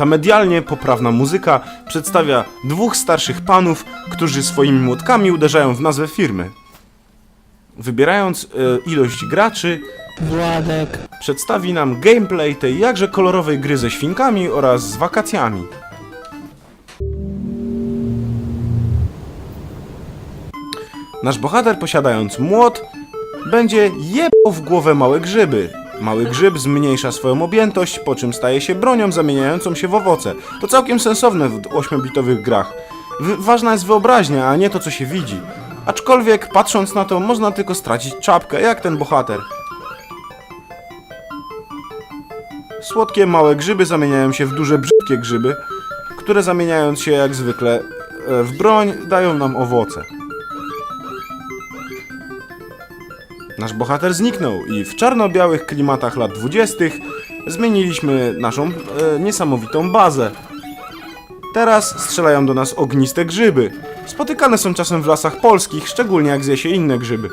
Ta medialnie poprawna muzyka przedstawia dwóch starszych panów, którzy swoimi młotkami uderzają w nazwę firmy. Wybierając e, ilość graczy, Władek. przedstawi nam gameplay tej jakże kolorowej gry ze świnkami oraz z wakacjami. Nasz bohater posiadając młot będzie jebał w głowę małe grzyby. Mały grzyb zmniejsza swoją objętość, po czym staje się bronią zamieniającą się w owoce. To całkiem sensowne w 8-bitowych grach. W- ważna jest wyobraźnia, a nie to co się widzi. Aczkolwiek patrząc na to można tylko stracić czapkę, jak ten bohater. Słodkie małe grzyby zamieniają się w duże brzydkie grzyby, które zamieniając się jak zwykle e, w broń dają nam owoce. Nasz bohater zniknął i w czarno-białych klimatach lat dwudziestych zmieniliśmy naszą e, niesamowitą bazę. Teraz strzelają do nas ogniste grzyby. Spotykane są czasem w lasach polskich, szczególnie jak zje się inne grzyby.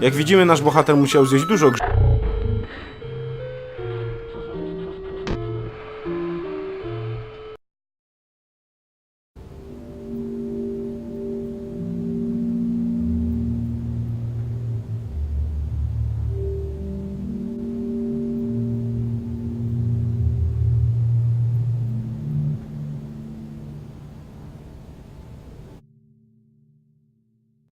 Jak widzimy, nasz bohater musiał zjeść dużo grzybów.